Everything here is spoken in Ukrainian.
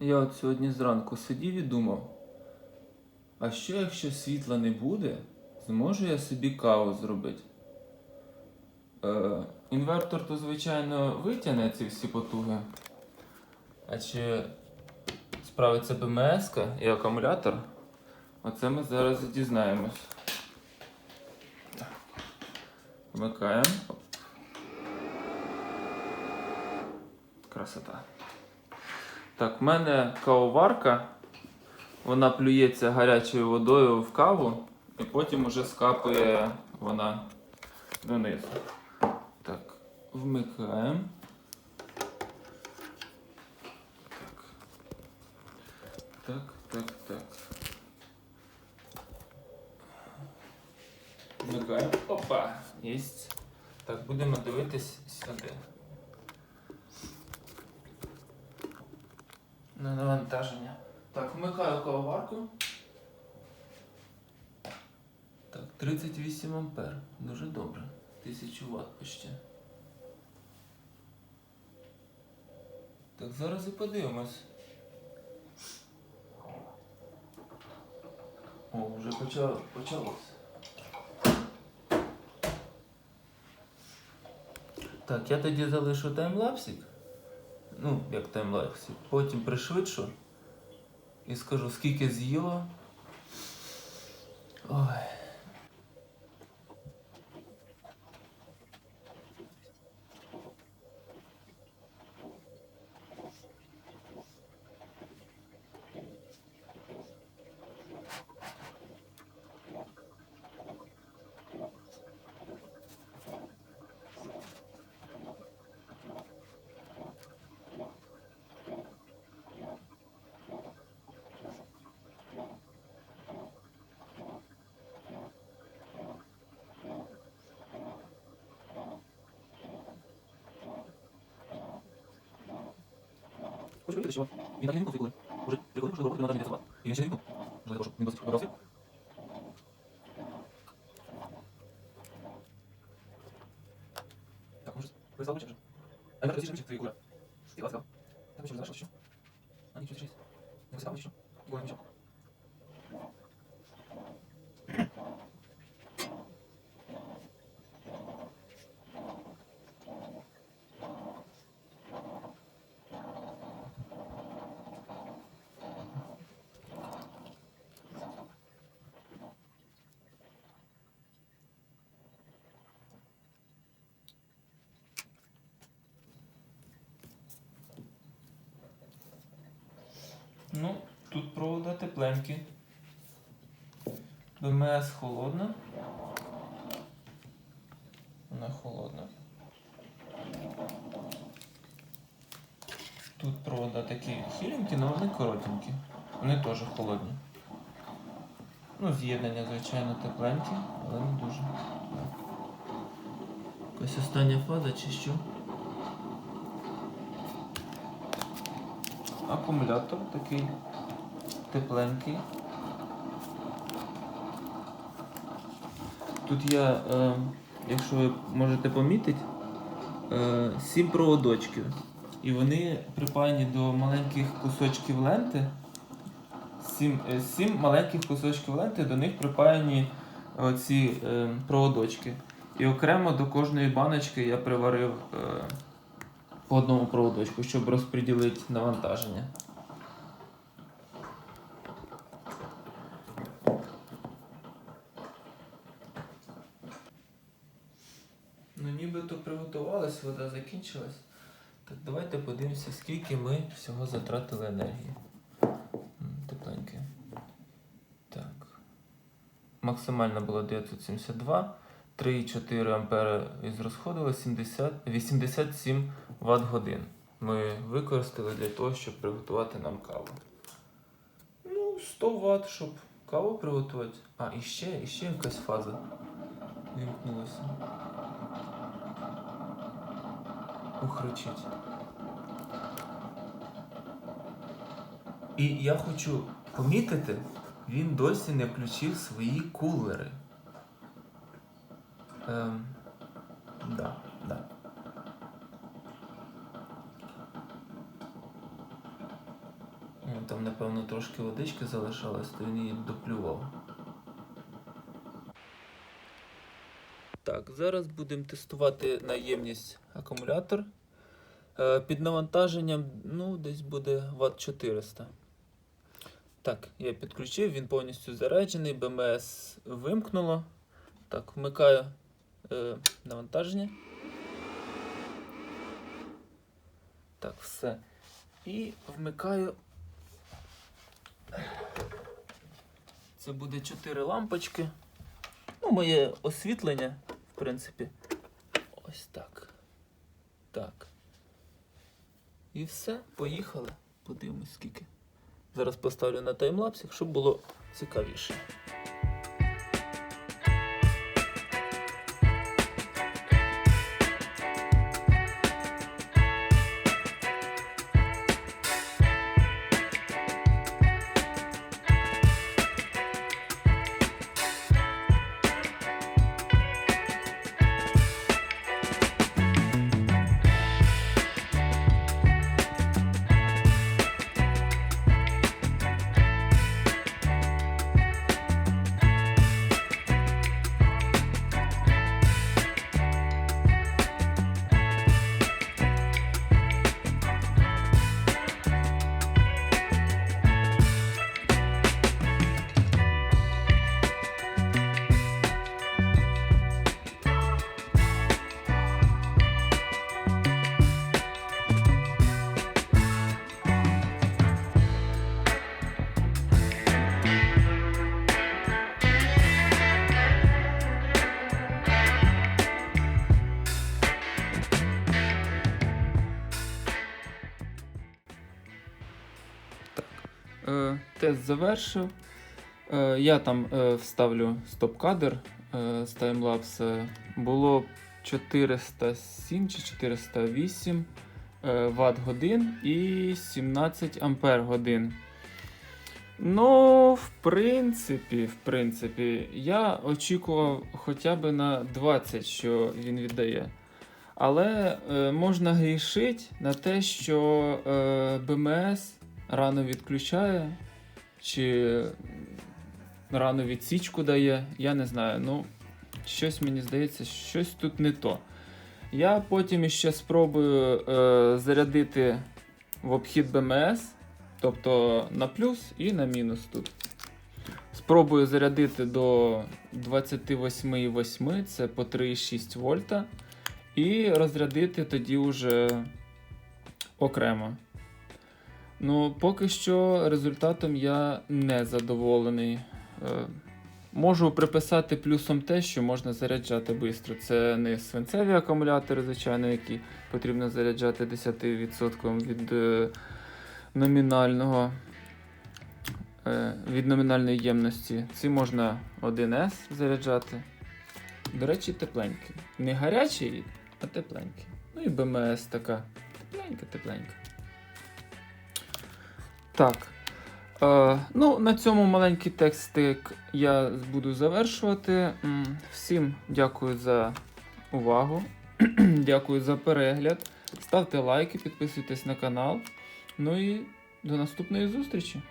Я от сьогодні зранку сидів і думав, а що якщо світла не буде, зможу я собі каву зробити? Е, інвертор то, звичайно, витягне ці всі потуги. А чи справиться БМС і акумулятор? Оце ми зараз і дізнаємось. Вмикаємо. Красота. Так, в мене кавоварка. Вона плюється гарячою водою в каву, і потім уже скапує вона донизу. Так, вмикаємо. Так. Так, так, так. Вмикаємо. Опа! Єсть. Так, будемо дивитись сюди. На навантаження. Так, вмикаю кавоварку. Так, 38 ампер. Дуже добре. 1000 Вт почти. Так, зараз і подивимось. О, вже почало, почалося. Так, я тоді залишу таймлапсик. Ну, як таймлапсик. Потім пришвидшу і скажу, скільки з'їло. Ой. Хочу вивірити, що він так не віком виколи. Уже приколи, можливо, роботи на даний І він ще не віком. Можливо, щоб він досить вибрався. Так, може, перестав вже. А я вже ще твої кура. Ти ласка. Так, що зараз що? А нічого щось. Не висипав нічого. Ніколи нічого. Ну, тут провода тепленькі. БМС холодна. Вона холодна. Тут провода такі хиленькі, але вони коротенькі. Вони теж холодні. Ну, з'єднання, звичайно, тепленькі, але не дуже. Якась остання фаза чи що? Акумулятор такий тепленький. Тут я, е, якщо ви можете помітити, е, сім проводочків. І вони припаяні до маленьких кусочків ленти. Сім, е, сім маленьких кусочків ленти, до них припаяні оці е, проводочки. І окремо до кожної баночки я приварив е, по одному проводочку, щоб розподілити навантаження. Ну, нібито приготувалась, вода закінчилась. Так, давайте подивимося, скільки ми всього затратили енергії. Тепленьке. Так. Максимально було 972. 3,4 ампери ізрозходило 70, 87 Вт годин. Ми використали для того, щоб приготувати нам каву. Ну, 100 Вт, щоб каву приготувати. А, і ще, і ще якась фаза вімкнулася. Ухричить. І я хочу помітити, він досі не включив свої кулери. Ем, да, да. Ну, Там, напевно, трошки водички залишалось, то він її доплював. Так, зараз будемо тестувати наємність акумулятор. Е, Під навантаженням ну, десь буде Вт 400. Так, я підключив, він повністю заряджений, БМС вимкнуло. Так, вмикаю е, навантаження. Так, все. І вмикаю. Це буде 4 лампочки. Ну, моє освітлення, в принципі. Ось так. Так. І все, поїхали. Подивимось скільки. Зараз поставлю на таймлапсі, щоб було цікавіше. Тест завершив. Е, я там е, вставлю стоп-кадр е, з таймлапс. Е, Було 407 чи 408 е, Вт годин і 17 ампер годин. Ну, в принципі, в принципі, я очікував хоча б на 20, що він віддає. Але е, можна грішити на те, що е, БМС рано відключає, чи рано відсічку дає. Я не знаю. Ну, щось мені здається, щось тут не то. Я потім іще спробую е, зарядити в обхід БМС, тобто на плюс і на мінус тут. Спробую зарядити до 28,8, це по 3,6 вольта. І розрядити тоді вже окремо. Ну, поки що результатом я не задоволений. Е, Можу приписати плюсом те, що можна заряджати швидко. Це не свинцеві акумулятори, звичайно, які потрібно заряджати 10% від е, номінального. е, Від номінальної ємності. Ці можна 1С заряджати. До речі, тепленький. Не гарячий, а тепленький. Ну і БМС така. Тепленька, тепленька. Так. Е, ну, на цьому маленький текстик я буду завершувати. Всім дякую за увагу. дякую за перегляд. Ставте лайки, підписуйтесь на канал. Ну і до наступної зустрічі!